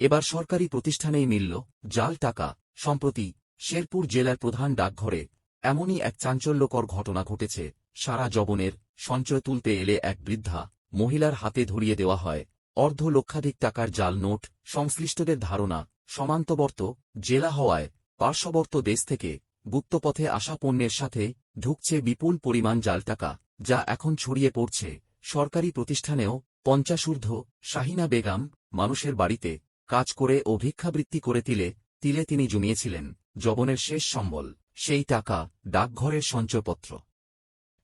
এবার সরকারি প্রতিষ্ঠানেই মিলল জাল টাকা। সম্প্রতি শেরপুর জেলার প্রধান ডাকঘরে এমনই এক চাঞ্চল্যকর ঘটনা ঘটেছে। সারা জবনের সঞ্চয় তুলতে এলে এক বৃদ্ধা মহিলার হাতে ধরিয়ে দেওয়া হয়। অর্ধ লক্ষাধিক টাকার জাল নোট, সংশ্লিষ্টদের ধারণা, সমান্তবর্ত, জেলা হওয়ায় পার্শ্ববর্ত দেশ থেকে গুপ্তপথে আসা পণ্যের সাথে ঢুকছে বিপুল পরিমাণ জাল টাকা, যা এখন ছড়িয়ে পড়ছে। সরকারি প্রতিষ্ঠানেও পঞ্চাশূর্ধ্ব শাহিনা বেগম মানুষের বাড়িতে কাজ করে ও ভিক্ষাবৃত্তি করে তিলে তিলে তিনি জমিয়েছিলেন জবনের শেষ সম্বল, সেই টাকা ডাকঘরের সঞ্চয়পত্র।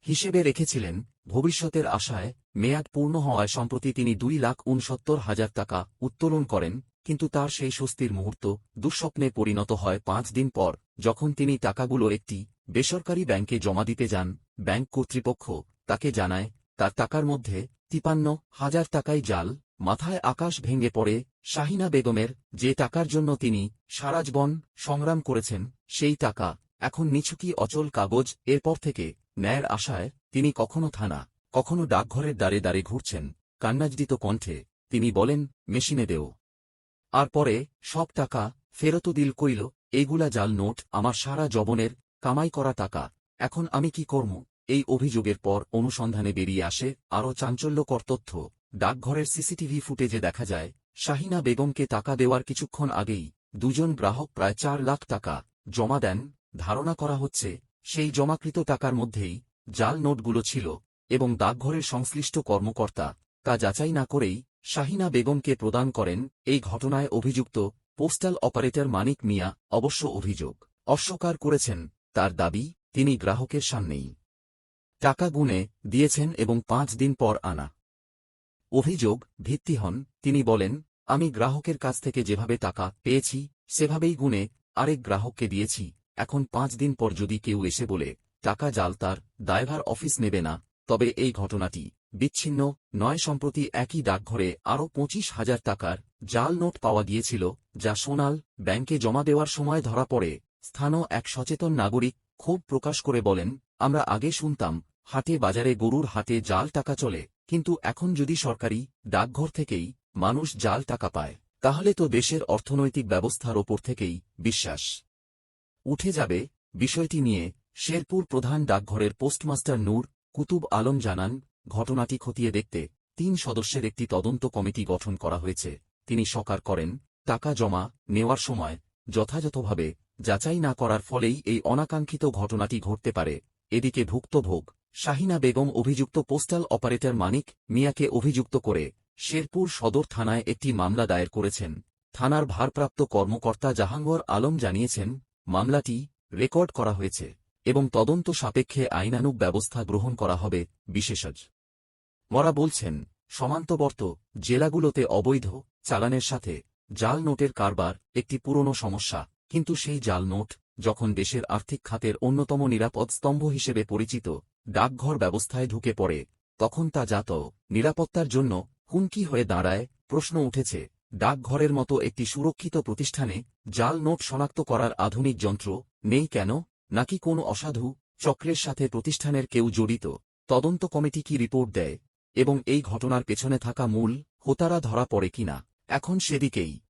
হিসেবে রেখেছিলেন, ভবিষ্যতের আশায়, মেয়াদ পূর্ণ হওয়ায় সম্প্রতি তিনি দুই লাখ উনসত্তর হাজার টাকা উত্তোলন করেন, কিন্তু তার সেই স্বস্তির মুহূর্ত দুঃস্বপ্নে পরিণত হয় পাঁচ দিন পর, যখন তিনি টাকাগুলো একটি বেসরকারি ব্যাংকে জমা দিতে যান, ব্যাংক কর্তৃপক্ষ তাকে জানায়, তার টাকার মধ্যে তিপান্ন হাজার টাকাই জাল, মাথায় আকাশ ভেঙে পড়ে, শাহিনা বেগমের যে টাকার জন্য তিনি সারাজবন সংগ্রাম করেছেন, সেই টাকা এখন নিছুকি অচল কাগজ, এরপর থেকে ন্যায়ের আশায় তিনি কখনো থানা, কখনো ডাকঘরের দ্বারে দ্বারে ঘুরছেন কান্নাজদিত কণ্ঠে তিনি বলেন, মেশিনে দেও। আর পরে সব টাকা ফেরত দিল কইল এইগুলা জাল নোট, আমার সারা জবনের কামাই করা টাকা, এখন আমি কি করব এই অভিযোগের পর অনুসন্ধানে বেরিয়ে আসে আরও চাঞ্চল্যকর তথ্য। ডাকঘরের সিসিটিভি ফুটেজে দেখা যায়, শাহিনা বেগমকে টাকা দেওয়ার কিছুক্ষণ আগেই দুজন গ্রাহক প্রায় চার লাখ টাকা জমা দেন। ধারণা করা হচ্ছে, সেই জমাকৃত টাকার মধ্যেই জাল নোটগুলো ছিল এবং ডাকঘরের সংশ্লিষ্ট কর্মকর্তা তা যাচাই না করেই শাহিনা বেগমকে প্রদান করেন। এই ঘটনায় অভিযুক্ত পোস্টাল অপারেটর মানিক মিয়া অবশ্য অভিযোগ অস্বীকার করেছেন। তার দাবি, তিনি গ্রাহকের সামনেই টাকা গুনে দিয়েছেন এবং পাঁচ দিন পর আনা। অভিযোগ, ভিত্তি হন, তিনি বলেন, আমি গ্রাহকের কাছ থেকে যেভাবে টাকা পেয়েছি, সেভাবেই গুনে আরেক গ্রাহককে দিয়েছি, এখন পাঁচ দিন পর যদি কেউ এসে বলে, টাকা জাল তার, দায়ভার অফিস নেবে না, তবে এই ঘটনাটি বিচ্ছিন্ন, নয় সম্প্রতি একই ডাকঘরে আরও পঁচিশ হাজার টাকার জাল নোট পাওয়া গিয়েছিল, যা সোনাল ব্যাংকে জমা দেওয়ার সময় ধরা পড়ে স্থানও এক সচেতন নাগরিক ক্ষোভ প্রকাশ করে বলেন, আমরা আগে শুনতাম হাটে বাজারে গরুর হাটে জাল টাকা চলে, কিন্তু এখন যদি সরকারি, ডাকঘর থেকেই মানুষ জাল টাকা পায়, তাহলে তো দেশের অর্থনৈতিক ব্যবস্থার ওপর থেকেই বিশ্বাস। উঠে যাবে বিষয়টি নিয়ে শেরপুর প্রধান ডাকঘরের পোস্টমাস্টার নূর কুতুব আলম জানান, ঘটনাটি খতিয়ে দেখতে তিন সদস্যের একটি তদন্ত কমিটি গঠন করা হয়েছে। তিনি সকার করেন, টাকা জমা নেওয়ার সময় যথাযথভাবে যাচাই না করার ফলেই এই অনাকাঙ্ক্ষিত ঘটনাটি ঘটতে পারে, এদিকে ভুক্তভোগ শাহিনা বেগম অভিযুক্ত পোস্টাল অপারেটর মানিক মিয়াকে অভিযুক্ত করে শেরপুর সদর থানায় একটি মামলা দায়ের করেছেন। থানার ভারপ্রাপ্ত কর্মকর্তা জাহাঙ্গর আলম জানিয়েছেন, মামলাটি রেকর্ড করা হয়েছে এবং তদন্ত সাপেক্ষে আইনানুগ ব্যবস্থা গ্রহণ করা হবে বিশেষজ মরা বলছেন, সমান্তবর্ত জেলাগুলোতে অবৈধ চালানের সাথে জাল নোটের কারবার একটি পুরনো সমস্যা, কিন্তু সেই জাল নোট যখন দেশের আর্থিক খাতের অন্যতম নিরাপদ স্তম্ভ হিসেবে পরিচিত ডাকঘর ব্যবস্থায় ঢুকে পড়ে। তখন তা জাত, নিরাপত্তার জন্য হুমকি হয়ে দাঁড়ায় প্রশ্ন উঠেছে। ডাকঘরের মতো একটি সুরক্ষিত প্রতিষ্ঠানে জাল নোট শনাক্ত করার আধুনিক যন্ত্র নেই কেন? নাকি কোনো অসাধু চক্রের সাথে প্রতিষ্ঠানের কেউ জড়িত? তদন্ত কমিটি কি রিপোর্ট দেয়? এবং এই ঘটনার পেছনে থাকা মূল হোতারা ধরা পড়ে কিনা? এখন সেদিকেই।